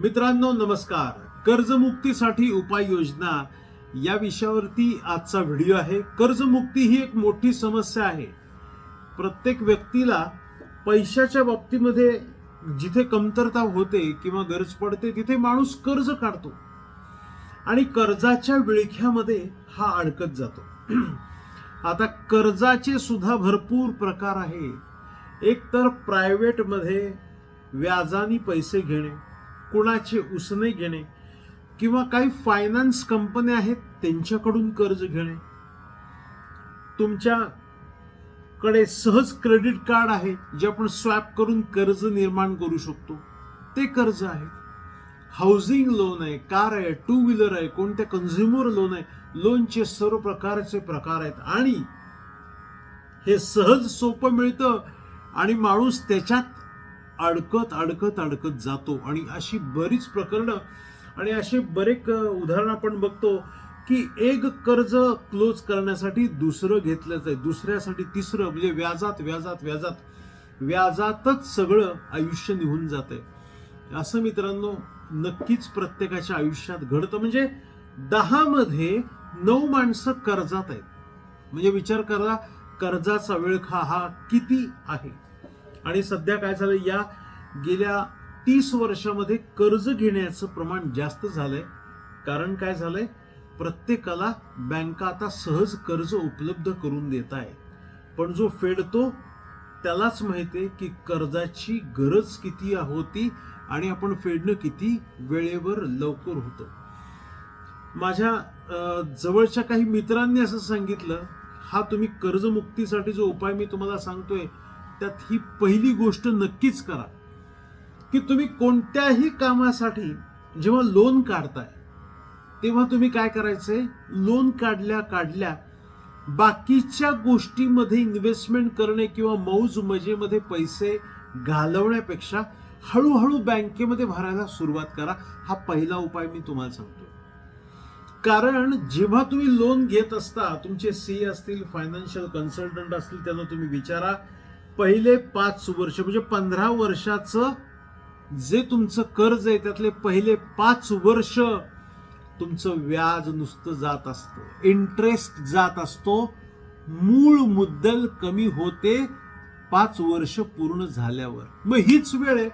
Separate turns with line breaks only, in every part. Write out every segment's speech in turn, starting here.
मित्रांनो नमस्कार. कर्जमुक्तीसाठी उपाययोजना या विषयावरती आजचा व्हिडिओ आहे. कर्जमुक्ती ही एक मोठी समस्या आहे. प्रत्येक व्यक्तीला पैशाच्या बाबतीमध्ये जिथे कमतरता होते किंवा गरज पडते तिथे माणूस कर्ज काढतो. आणि कर्जाच्या विळख्यामध्ये हा अडकत जातो. आता कर्जाचे सुद्धा भरपूर प्रकार आहे. एक तर प्रायव्हेटमध्ये व्याजाने पैसे घेणे कुणाचे उसने घेणे किंवा काही फायनान्स कंपन्या आहेत त्यांच्याकडून कर्ज घेणे. तुमच्याकडे सहज क्रेडिट कार्ड आहे जे आपण स्वॅप करून कर्ज निर्माण करू शकतो. ते कर्ज आहे. हाऊसिंग लोन आहे कार आहे टू व्हीलर आहे कोणत्या कन्झ्युमर लोन आहे लोनचे सर्व प्रकारचे प्रकार आहेत. आणि हे सहज सोपं मिळतं आणि माणूस त्याच्यात अडकत अडकत अडकत जातो. आणि अशी बरीच प्रकरणं आणि असे बरेच उदाहरण आपण बघतो की एक कर्ज क्लोज करण्यासाठी दुसरं घेतलंच आहे दुसऱ्यासाठी तिसरं म्हणजे व्याजात व्याजात व्याजात व्याजातच सगळं आयुष्य निघून जातंय. असं मित्रांनो नक्कीच प्रत्येकाच्या आयुष्यात घडतं. म्हणजे दहामध्ये नऊ माणसं कर्जात आहेत. म्हणजे विचार करा कर्जाचा वेळखा हा किती आहे? आणि सध्या काय झालं या गेल्या तीस वर्षामध्ये कर्ज घेण्याचं प्रमाण जास्त झालंय. कारण काय झालंय प्रत्येकाला बँका आता सहज कर्ज उपलब्ध करून देत आहे पण जो फेडतो त्यालाच माहितीये की कर्जाची गरज किती होती आणि आपण फेडणं किती वेळेवर लवकर होतं. माझ्या जवळच्या काही मित्रांनी असं सांगितलं हा तुम्ही कर्जमुक्तीसाठी जो उपाय मी तुम्हाला सांगतोय त्यात ही पहिली गोष्ट नक्कीच करा की तुम्ही कोणत्याही कामासाठी जेव्हा लोन काढताय तेव्हा तुम्ही काय करायचंय? लोन काढल्या काढल्या बाकीच्या गोष्टीमध्ये इन्व्हेस्टमेंट करणे किंवा मौज मजेमध्ये पैसे घालवण्यापेक्षा हळूहळू बँकेमध्ये भरायला सुरुवात करा. हा पहिला उपाय मी तुम्हाला सांगतो कारण जेव्हा तुम्ही लोन घेत असता तुमचे सी असतील फायनान्शियल कन्सल्टंट असतील त्यांना तुम्ही विचारा पहिले पाच वर्ष म्हणजे पंधरा वर्षाचं जे तुमचं कर्ज आहे त्यातले पहिले पाच वर्ष तुमचं व्याज नुसतं जात असतं. इंटरेस्ट जात असतो. मूळ मुद्दल कमी होते पाच वर्ष पूर्ण झाल्यावर. मग हीच वेळ आहे.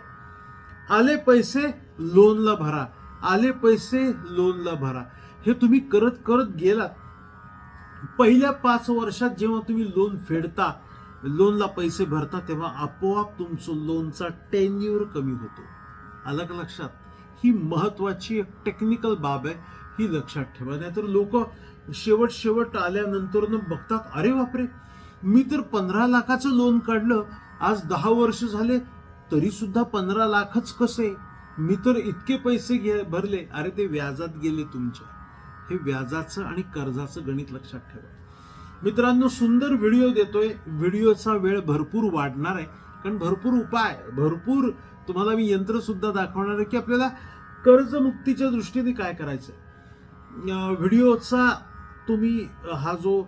आले पैसे लोनला भरा. आले पैसे लोनला भरा. हे तुम्ही करत करत गेलात. पहिल्या पाच वर्षात जेव्हा तुम्ही लोन फेडता लोनला पैसे भरता तेव्हा आपोआप तुमचं लोनचा टेन्युअर कमी होतो. आलं का लक्षात? ही महत्वाची एक टेक्निकल बाब आहे ही लक्षात ठेवा. नाहीतर लोक शेवट शेवट आल्यानंतर बघतात अरे बापरे! मी तर पंधरा लाखाचं लोन काढलं आज दहा वर्ष झाले तरी सुद्धा पंधरा लाखच कसे? मी तर इतके पैसे घे भरले. अरे ते व्याजात गेले तुमच्या. हे व्याजाचं आणि कर्जाचं गणित लक्षात ठेवा. मित्रांनो सुंदर व्हिडिओ देतोय. व्हिडिओचा वेळ भरपूर वाढणार आहे. कारण भरपूर उपाय भरपूर तुम्हाला मी यंत्र सुद्धा दाखवणार आहे की आपल्याला कर्जमुक्तीच्या दृष्टीने काय करायचं व्हिडिओचा तुम्ही हा जो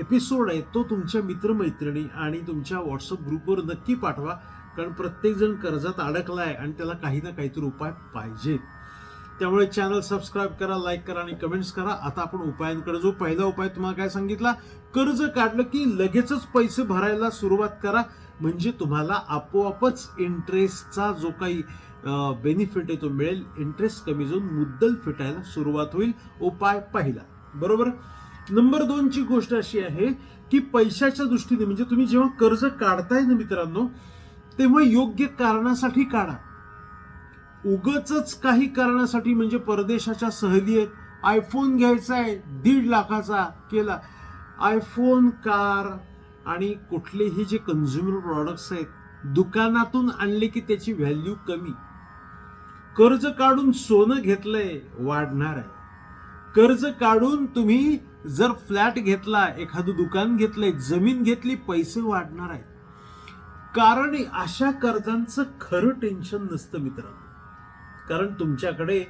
एपिसोड आहे तो तुमच्या मित्रमैत्रिणी आणि तुमच्या व्हॉट्सअप ग्रुपवर नक्की पाठवा. कारण प्रत्येकजण कर्जात अडकला आहे आणि त्याला काही ना काहीतरी उपाय पाहिजेत. त्यामुळे चॅनल सबस्क्राईब करा लाईक करा आणि कमेंट्स करा. आता आपण उपायांकडे जो पहिला उपाय तुम्हाला काय सांगितला? कर्ज काढलं की लगेचच पैसे भरायला सुरुवात करा. म्हणजे तुम्हाला आपोआपच इंटरेस्टचा जो काही बेनिफिट आहे तो मिळेल. इंटरेस्ट कमी जाऊन मुद्दल फिटायला सुरुवात होईल. उपाय पहिला. बरोबर? नंबर दोनची गोष्ट अशी आहे की पैशाच्या दृष्टीने म्हणजे तुम्ही जेव्हा कर्ज काढताय ना मित्रांनो तेव्हा योग्य कारणासाठी काढा. उगच काही कारणासाठी म्हणजे परदेशाच्या सहली आहेत. आयफोन घ्यायचा आहे दीड लाखाचा केला. आयफोन कार आणि कुठलेही जे कन्झ्युमर प्रॉडक्ट्स आहेत दुकानातून आणले की त्याची व्हॅल्यू कमी. कर्ज काढून सोनं घेतलंय वाढणार आहे. कर्ज काढून तुम्ही जर फ्लॅट घेतला एखादं दुकान घेतलंय जमीन घेतली पैसे वाढणार आहेत. कारण अशा कर्जांचं खरं टेन्शन नसतं मित्रांनो. कारण तुमच्याकडे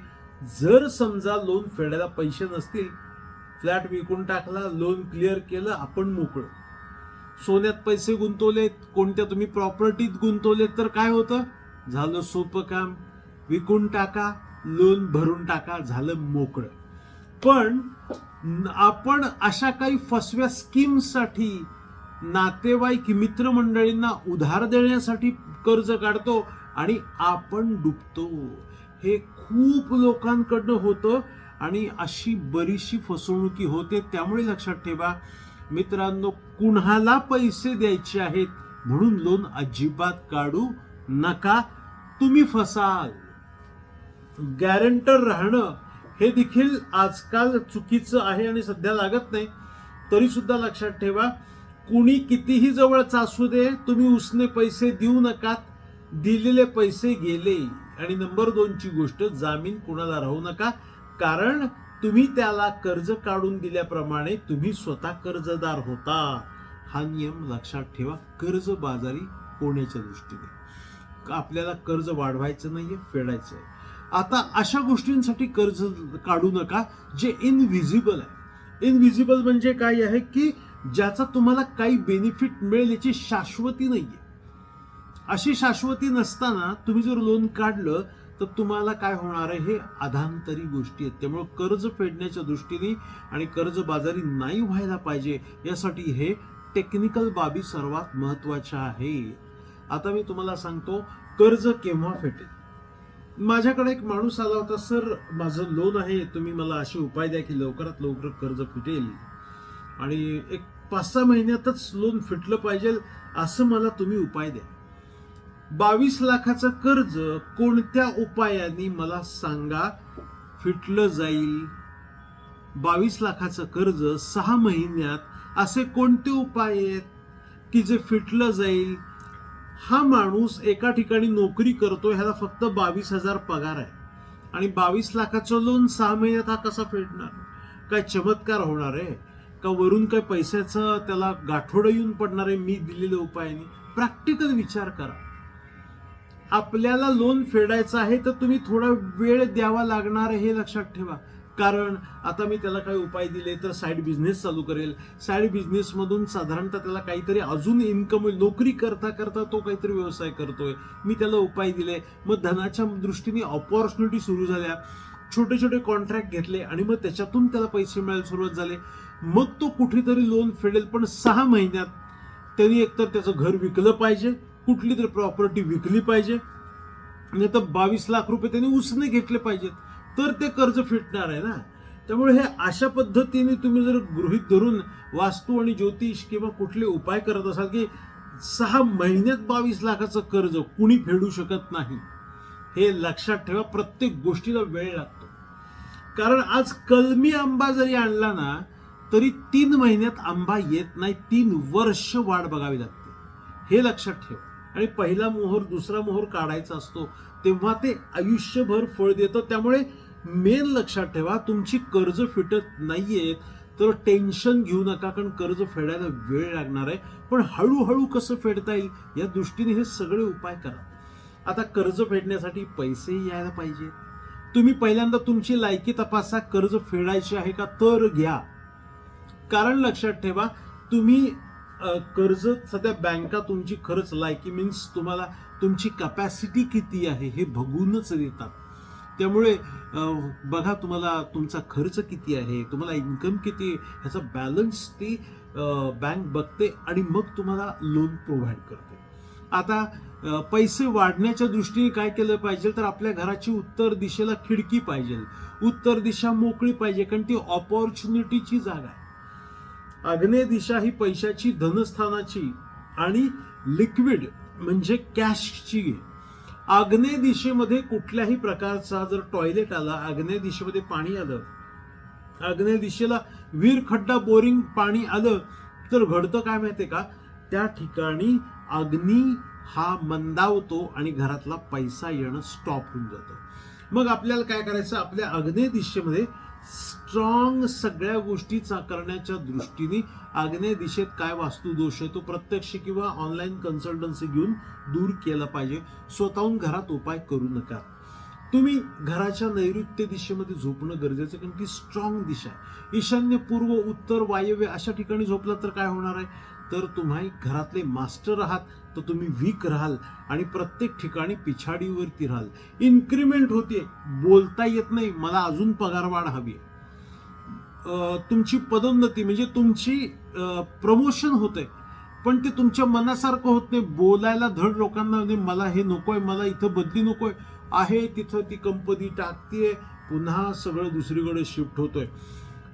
जर समजा लोन फेडायला पैसे नसतील फ्लॅट विकून टाकला लोन क्लिअर केलं आपण मोकळं. सोन्यात पैसे गुंतवलेत कोणत्या तुम्ही प्रॉपर्टीत गुंतवलेत तर काय होतं? झालं सोपं काम. विकून टाका लोन भरून टाका झालं मोकळं. पण आपण अशा काही फसव्या स्कीम्ससाठी नातेवाईक मित्रमंडळींना उधार देण्यासाठी कर्ज काढतो आणि आपण डुबतो. हे खूप लोकांकडनं होतं आणि अशी बरीचशी फसवणुकी होते. त्यामुळे लक्षात ठेवा मित्रांनो कुणाला पैसे द्यायचे आहेत म्हणून लोन अजिबात काढू नका. तुम्ही फसाल. गॅरंटर राहणं हे देखील आजकाल चुकीचं आहे आणि सध्या लागत नाही. तरी सुद्धा लक्षात ठेवा कुणी कितीही जवळच असू दे तुम्ही उसने पैसे देऊ नका दिलेले पैसे गेले. आणि नंबर दोनची गोष्ट जामीन कुणाला राहू नका. कारण तुम्ही त्याला कर्ज काढून दिल्याप्रमाणे तुम्ही स्वतः कर्जदार होता. हा नियम लक्षात ठेवा. कर्ज बाजारी होण्याच्या दृष्टीने? आपल्याला कर्ज वाढवायचं नाहीये फेडायचं आहे. आता अशा गोष्टींसाठी कर्ज काढू नका जे इनव्हिजिबल आहे. इनव्हिजिबल म्हणजे काय आहे की ज्याचा तुम्हाला काही बेनिफिट मिळेल याची शाश्वती नाहीये. अशी शाश्वती नसताना तुम्ही जर लोन काढलं तर तुम्हाला काय होणार आहे? हे अधांतरी गोष्टी आहेत. त्यामुळं कर्ज फेडण्याच्या दृष्टीने आणि कर्ज बाजारी नाही व्हायला पाहिजे यासाठी हे टेक्निकल बाबी सर्वात महत्त्वाच्या आहे आता मी तुम्हाला सांगतो कर्ज केव्हा फेटेल? माझ्याकडे एक माणूस आला होता सर माझं लोन आहे तुम्ही मला असे उपाय द्या की लवकरात लवकर कर्ज फिटेल. आणि एक पाच सहा महिन्यातच लोन फिटलं पाहिजे असं मला तुम्ही उपाय द्या. बावीस लाखाचं कर्ज कोणत्या उपायाने मला सांगा? फिटलं जाईल. बावीस लाखाचं कर्ज सहा महिन्यात असे कोणते उपाय आहेत की जे फिटलं जाईल? हा माणूस एका ठिकाणी नोकरी करतो ह्याला फक्त बावीस हजार पगार आहे. आणि बावीस लाखाचं लोन सहा महिन्यात हा कसा फेडणार काय चमत्कार होणार आहे? का वरून काय पैशाचं त्याला गाठोडं येऊन पडणार आहे मी दिलेल्या उपायाने? प्रॅक्टिकल विचार करा. आपल्याला लोन फेडायचं आहे तर तुम्ही थोडा वेळ द्यावा लागणार आहे हे लक्षात ठेवा. कारण आता मी त्याला काही उपाय दिले तर साईड बिझनेस चालू करेल. साईड बिझनेसमधून साधारणतः त्याला काहीतरी अजून इन्कम होईल नोकरी करता करता तो काहीतरी व्यवसाय करतोय. मी त्याला उपाय दिले. मग धनाच्या दृष्टीने ऑपॉर्च्युनिटी सुरू झाल्या. छोटे छोटे कॉन्ट्रॅक्ट घेतले आणि मग त्याच्यातून त्याला पैसे मिळायला सुरुवात झाले. मग तो कुठेतरी लोन फेडेल पण सहा महिन्यात त्यांनी एकतर त्याचं घर विकलं पाहिजे. कुठली तरी प्रॉपर्टी विकली पाहिजे. नाही तर बावीस लाख रुपये त्यांनी उसने घेतले पाहिजेत. तर ते कर्ज फिटणार आहे ना. त्यामुळे हे अशा पद्धतीने तुम्ही जर गृहित धरून वास्तू आणि ज्योतिष किंवा कुठले उपाय करत असाल की सहा महिन्यात बावीस लाखाचं कर्ज कुणी फेडू शकत नाही हे लक्षात ठेवा. प्रत्येक गोष्टीला वेळ लागतो. कारण आज कलमी आंबा जरी आणला ना तरी तीन महिन्यात आंबा येत नाही तीन वर्ष वाट बघावी लागते. हे लक्षात ठेवा. आणि पहिला मोहर दुसरा मोहर काढायचा असतो तेव्हा ते आयुष्यभर फळ देतं. त्यामुळे मेन लक्षात ठेवा तुमची कर्ज फिटत नाहीयेत तर टेन्शन घेऊ नका कारण कर्ज फेडायला वेळ लागणार आहे. पण हळूहळू कसं फेडता येईल या दृष्टीने हे सगळे उपाय करा. आता कर्ज फेडण्यासाठी पैसेही यायला पाहिजे. तुम्ही पहिल्यांदा तुमची लायकी तपासा कर्ज फेडायचे आहे का तर घ्या. कारण लक्षात ठेवा तुम्ही कर्ज सध्या बँका तुमची खरंच लायकी मीन्स तुम्हाला तुमची कपॅसिटी किती आहे हे बघूनच देतात. त्यामुळे बघा तुम्हाला तुमचा खर्च किती आहे तुम्हाला इन्कम किती आहे ह्याचा बॅलन्स ती बँक बघते आणि मग तुम्हाला लोन प्रोव्हाइड करते. आता पैसे वाढण्याच्या दृष्टीने काय केलं पाहिजे तर आपल्या घराची उत्तर दिशेला खिडकी पाहिजे. उत्तर दिशा मोकळी पाहिजे कारण ती ऑपॉर्च्युनिटीची जागा आहे. आग्नेय दिशा ही पैशाची धनस्थानाची आणि लिक्विड म्हणजे कॅशची. आग्नेय दिशेमध्ये कुठल्याही प्रकारचा जर टॉयलेट आला आग्नेय दिशेमध्ये पाणी आलं आग्नेय दिशेला वीर खड्डा बोरिंग पाणी आलं तर घडतं काय माहितीये का? त्या ठिकाणी अग्नी हा मंदावतो आणि घरातला पैसा येणं स्टॉप होऊन जातं. मग आपल्याला काय करायचं? आपल्या आग्नेय दिशेमध्ये स्ट्रॉंग सगळ्या गोष्टी करण्याच्या दृष्टीने आग्नेय दिशेत काय वास्तुदोष आहे तो प्रत्यक्ष किंवा ऑनलाईन कन्सल्टन्सी घेऊन दूर केला पाहिजे. स्वतःहून घरात उपाय करू नका. तुम्ही घराच्या नैऋत्य दिशेमध्ये झोपणं गरजेचं आहे, कारण ती स्ट्रॉंग दिशा आहे. ईशान्य पूर्व उत्तर वायव्य अशा ठिकाणी झोपला तर काय होणार आहे? तर तुम्ही घरातले मास्टर आहात तर तुम्ही वीक राहाल आणि प्रत्येक ठिकाणी पिछाडीवरती राहाल. इन्क्रीमेंट होते बोलता येत नाही मला अजून पगारवाढ हवी आहे. तुमची पदोन्नती म्हणजे तुमची प्रमोशन होते पण ते तुमच्या मनासारखं होत नाही. बोलायला धड लोकांना नाही मला हे नकोय मला इथं बदली नकोय. आहे तिथं ती कंपनी टाकते पुन्हा सगळं दुसरीकडे शिफ्ट होतोय.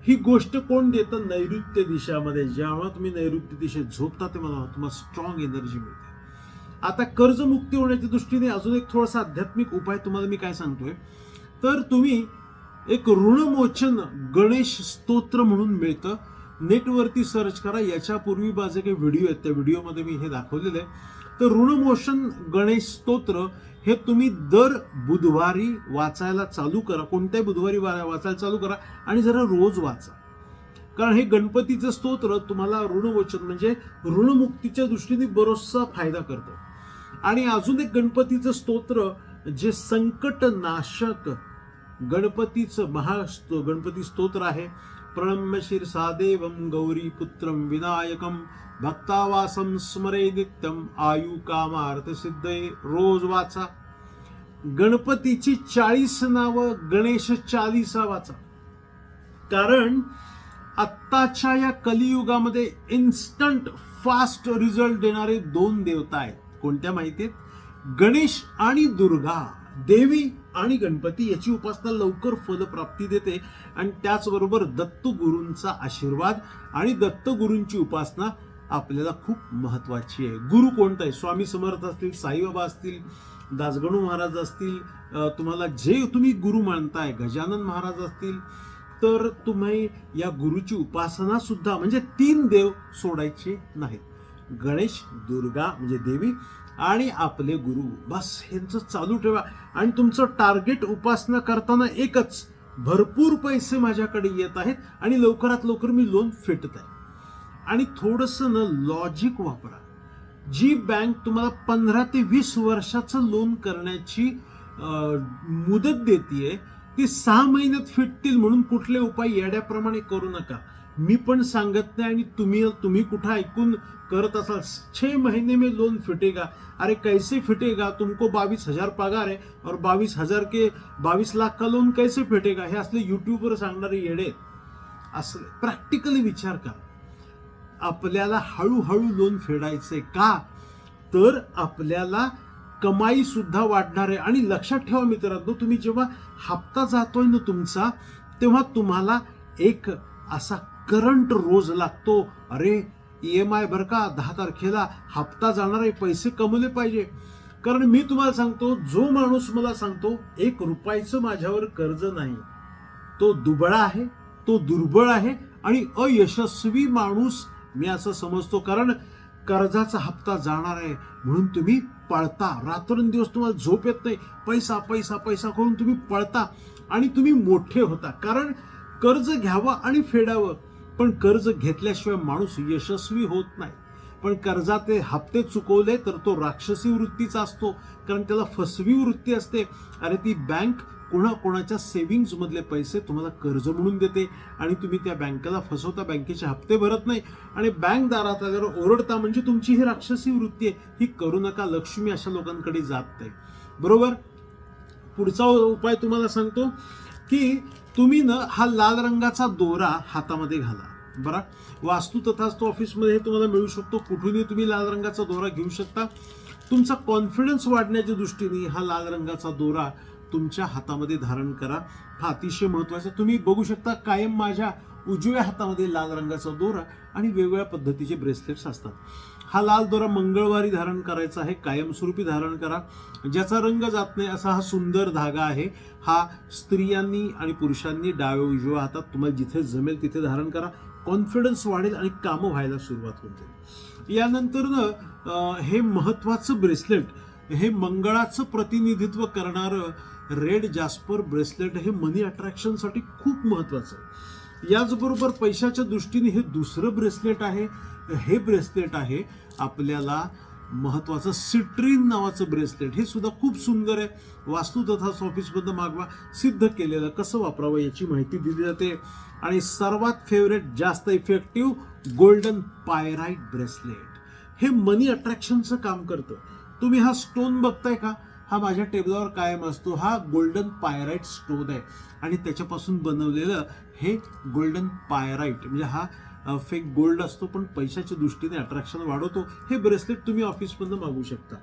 ही गोष्ट कोण देतं? नैऋत्य दिशामध्ये. जेव्हा तुम्ही नैऋत्य दिशेत झोपता ते मला तुम्हाला स्ट्रॉंग एनर्जी मिळते. आता कर्जमुक्ती होण्याच्या दृष्टीने अजून एक थोडासा आध्यात्मिक उपाय तुम्हाला मी काय सांगतोय? तर तुम्ही एक ऋणमोचन गणेश स्तोत्र म्हणून मिळतं. नेटवरती सर्च करा. याच्यापूर्वी माझे काही व्हिडिओ आहेत. त्या व्हिडिओमध्ये मी हे दाखवलेलं आहे. तर ऋणमोचन गणेश स्तोत्र हे तुम्ही दर बुधवारी वाचायला चालू करा. कोणत्याही बुधवारी वाचायला चालू करा आणि जरा रोज वाचा. कारण हे गणपतीचं स्तोत्र तुम्हाला ऋणवचन म्हणजे ऋणमुक्तीच्या दृष्टीने बरोचसा फायदा करतं. आणि अजून एक गणपतीचं स्तोत्र जे संकटनाशक गणपतीचं महास्तो गणपती स्तोत्र आहे. प्रणम्य शिरसादेवं गौरीपुत्रं विनायकं भक्तावासं स्मरे नित्यं आयु कामार्थसिद्धये रोज वाचा. गणपतीची चाळीस नावं गणेश चालीसा वाचा. कारण आत्ताच्या या कलियुगामध्ये इन्स्टंट फास्ट रिझल्ट देणारे दोन देवता आहेत. कोणत्या माहिती आहेत गणेश आणि दुर्गा. देवी आणि गणपती याची उपासना लवकर फलप्राप्ती देते. आणि त्याचबरोबर दत्तगुरूंचा आशीर्वाद आणि दत्तगुरूंची उपासना आपल्याला खूप महत्वाची आहे. गुरु कोणता आहे स्वामी समर्थ असतील साईबाबा असतील दासगणू महाराज असतील तुम्हाला जे तुम्ही गुरु मानताय गजानन महाराज असतील तर तुम्ही या गुरुची उपासना सुद्धा म्हणजे तीन देव सोडायचे नाहीत. गणेश दुर्गा म्हणजे देवी आणि आपले गुरु. बस यांचं चालू ठेवा. आणि तुमचं टार्गेट उपासना करताना एकच भरपूर पैसे माझ्याकडे येत आहेत आणि लवकरात लवकर मी लोन फेटत आहे आणि थोडंसं ना लॉजिक वापरा. जी बँक तुम्हाला पंधरा ते वीस वर्षाचं लोन करण्याची मुदत देते ती सहा महिन्यात फिटतील म्हणून कुठले उपाय येड्याप्रमाणे करू नका. मी पण सांगत नाही आणि तुम्ही तुम्ही कुठं ऐकून करत असाल. छे महीने में लोन फिटेगा. अरे कैसे फिटेगा? तुमको बावीस हजार पगार आहे और बावीस हजार के बावीस लाख का लोन कैसे फिटेगा? हे असले यूट्यूबवर सांगणारे येडे. असं प्रॅक्टिकली विचार करा. आपल्याला हळूहळू लोन फेडायचंय का? तर आपल्याला कमाई सुद्धा वाढणार आहे. आणि लक्षात ठेवा मित्रांनो तुम्ही जेव्हा हप्ता जातोय ना तुमचा तेव्हा तुम्हाला एक असा करंट रोज लागतो. अरे ई एम आय बरं का दहा तारखेला हप्ता जाणार आहे पैसे कमवले पाहिजे. कारण मी तुम्हाला सांगतो जो माणूस मला सांगतो एक रुपयाचं माझ्यावर कर्ज नाही. तो दुबळा आहे तो दुर्बळ आहे आणि अयशस्वी माणूस मी असं समजतो. कारण कर्जाचा हप्ता जाणार आहे म्हणून तुम्ही पळता. रात्रंदिवस तुम्हाला झोप येत नाही. पैसा पैसा पैसा करून तुम्ही पळता आणि तुम्ही मोठे होता. कारण कर्ज घ्यावं आणि फेडावं पण कर्ज घेतल्याशिवाय माणूस यशस्वी होत नाही. पण कर्जाचे हप्ते चुकवले तर तो राक्षसी वृत्तीचा असतो कारण त्याला फसवी वृत्ती असते. अरे ती बँक कोणा कोणाच्या पैसे तुम्हाला कर्ज म्हणून देते आणि तुम्ही त्या बँकेला फसवता बँकेचे हप्ते भरत नाही. आणि बँक दारात जर ओरडता म्हणजे तुमची ही राक्षसी वृत्ती आहे. ही करू नका लक्ष्मी अशा लोकांकडे जात नाही. बरोबर? पुढचा उपाय तुम्हाला सांगतो की तुम्ही ना हा लाल रंगाचा दोरा हातामध्ये घाला. बरा? वास्तू तथास्तू ऑफिसमध्ये हे तुम्हाला मिळू शकतो. कुठूनही तुम्ही लाल रंगाचा दोरा घेऊ शकता. तुमचा कॉन्फिडन्स वाढण्याच्या दृष्टीने हा लाल रंगाचा दोरा तुमच्या हातामध्ये धारण करा. हा अतिशय महत्त्वाचा तुम्ही बघू शकता कायम माझ्या उजव्या हातामध्ये लाल रंगाचा दोरा आणि वेगवेगळ्या पद्धतीचे ब्रेसलेट्स असतात. हा लाल दोरा मंगळवारी धारण करायचा आहे कायमस्वरूपी धारण करा. ज्याचा रंग जात नाही असा हा सुंदर धागा आहे. हा स्त्रियांनी आणि पुरुषांनी डाव्या उजव्या हातात तुम्हाला जिथे जमेल तिथे धारण करा. कॉन्फिडन्स वाढेल आणि कामं व्हायला सुरुवात होते. यानंतर हे महत्त्वाचं ब्रेसलेट हे मंगळाचं प्रतिनिधित्व करणारं रेड जास्पर ब्रेसलेट हे मनी अट्रॅक्शनसाठी खूप महत्त्वाचं आहे. याचबरोबर पैशाच्या दृष्टीने हे दुसरं ब्रेसलेट आहे. हे ब्रेसलेट आहे. आपल्याला महत्त्वाचं सिट्रीन नावाचं ब्रेसलेट हे सुद्धा खूप सुंदर आहे. वास्तू तथा ऑफिसमधनं मागवा सिद्ध केलेलं कसं वापरावं याची माहिती दिली जाते. आणि सर्वात फेवरेट जास्त इफेक्टिव्ह गोल्डन पायराईट ब्रेसलेट हे मनी अट्रॅक्शनचं काम करतं. तुम्ही हा स्टोन बघताय का? हा माझ्या टेबलावर कायम असतो. हा गोल्डन पायराईट स्टोन आहे. आणि त्याच्यापासून बनवलेलं हे गोल्डन पायराईट म्हणजे हा फेक गोल्ड असतो पण पैशाच्या दृष्टीने अट्रॅक्शन वाढवतो. हे ब्रेसलेट तुम्ही ऑफिसमधनं मागू शकता.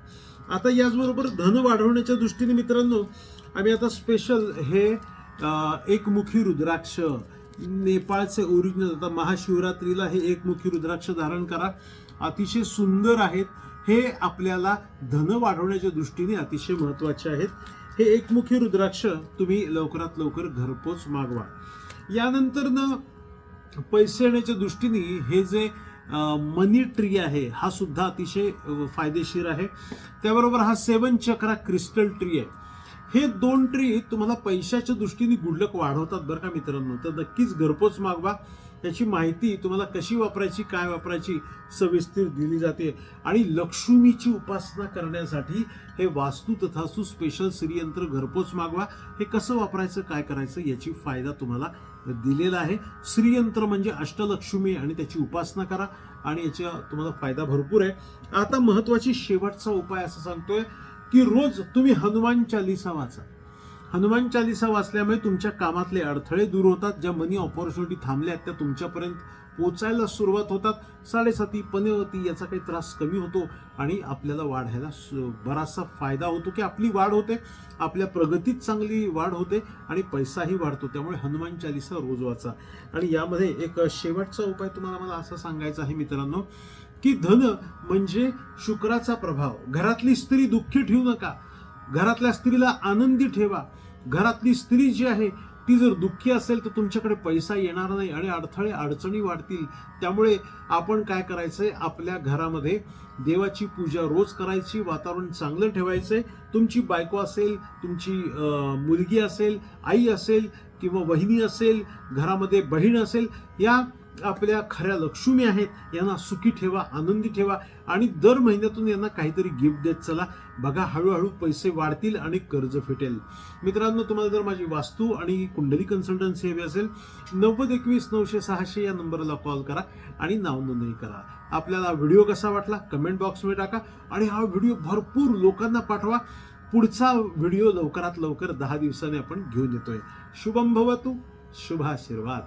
आता याचबरोबर धन वाढवण्याच्या दृष्टीने मित्रांनो आम्ही आता स्पेशल हे एकमुखी रुद्राक्ष नेपाळचे ओरिजिनल आता महाशिवरात्रीला हे एकमुखी रुद्राक्ष धारण करा. अतिशय सुंदर आहेत. हे आपल्याला धन वाढवण्याच्या दृष्टीने अतिशय महत्त्वाचे आहेत. हे एकमुखी रुद्राक्ष तुम्ही लवकरात लवकर घरपोच मागवा. यानंतर न पैसे येण्याच्या दृष्टीने हे जे मनी ट्री आहे हा सुद्धा अतिशय फायदेशीर आहे. त्याबरोबर हा सेवन चक्रा क्रिस्टल ट्री आहे. हे दोन ट्री तुम्हाला पैशाच्या दृष्टीने गुडलक वाढवतात बरं का मित्रांनो. तर नक्कीच घरपोच मागवा. त्याची माहिती तुम्हाला कशी वापरायची काय वापरायची सविस्तर दिली जाते. आणि लक्ष्मीची उपासना करण्यासाठी हे वास्तू तथास्तू स्पेशल श्रीयंत्र घरपोच मागवा. हे कसं वापरायचं काय करायचं याची फायदा तुम्हाला दिलेला आहे. श्रीयंत्र म्हणजे अष्टलक्ष्मी आणि त्याची उपासना करा आणि याचा तुम्हाला फायदा भरपूर आहे. आता महत्त्वाची शेवटचा उपाय असं सांगतोय की रोज तुम्ही हनुमान चालिसा वाचा. हनुमान चालिसा वाचल्यामुळे तुमच्या कामातले अडथळे दूर होतात. ज्या मनी ऑपॉर्च्युनिटी थांबल्या आहेत त्या तुमच्यापर्यंत पोचायला सुरुवात होतात. साडेसाती पनेवती याचा काही त्रास कमी होतो आणि आपल्याला वाढायला बराचसा फायदा होतो की आपली वाढ होते. आपल्या प्रगतीत चांगली वाढ होते आणि पैसाही वाढतो. त्यामुळे हनुमान चालिसा रोज वाचा. आणि यामध्ये एक शेवटचा उपाय तुम्हाला मला असं सांगायचा आहे मित्रांनो की धन म्हणजे शुक्राचा प्रभाव. घरातली स्त्री दुःखी ठेवू नका. घरातल्या स्त्रीला आनंदी ठेवा. घरातली स्त्री जी आहे ती जर दुःखी असेल तर तुमच्याकडे पैसा येणार नाही आणि अडथळे अडचणी वाढतील. त्यामुळे आपण काय करायचंय? आपल्या घरामध्ये देवाची पूजा रोज करायची वातावरण चांगलं ठेवायचंय. तुमची बायको असेल तुमची मुलगी असेल आई असेल किंवा वहिनी असेल घरामध्ये बहीण असेल या आपल्या खऱ्या लक्ष्मी आहेत यांना सुखी ठेवा आनंदी ठेवा आणि दर महिन्यातून यांना काहीतरी गिफ्ट देत चला. बघा हळूहळू पैसे वाढतील आणि कर्ज फिटेल. मित्रांनो तुम्हाला जर माझी वास्तू आणि कुंडली कन्सल्टन्सी हवी असेल नव्वद एकवीस नऊशे सहाशे या नंबरला कॉल करा आणि नाव नोंदणी करा. आपल्याला व्हिडिओ कसा वाटला कमेंट बॉक्समध्ये टाका आणि हा व्हिडिओ भरपूर लोकांना पाठवा. पुढचा व्हिडिओ लवकरात लवकर दहा दिवसांनी आपण घेऊन येतोय. शुभम भवतु शुभाशीर्वाद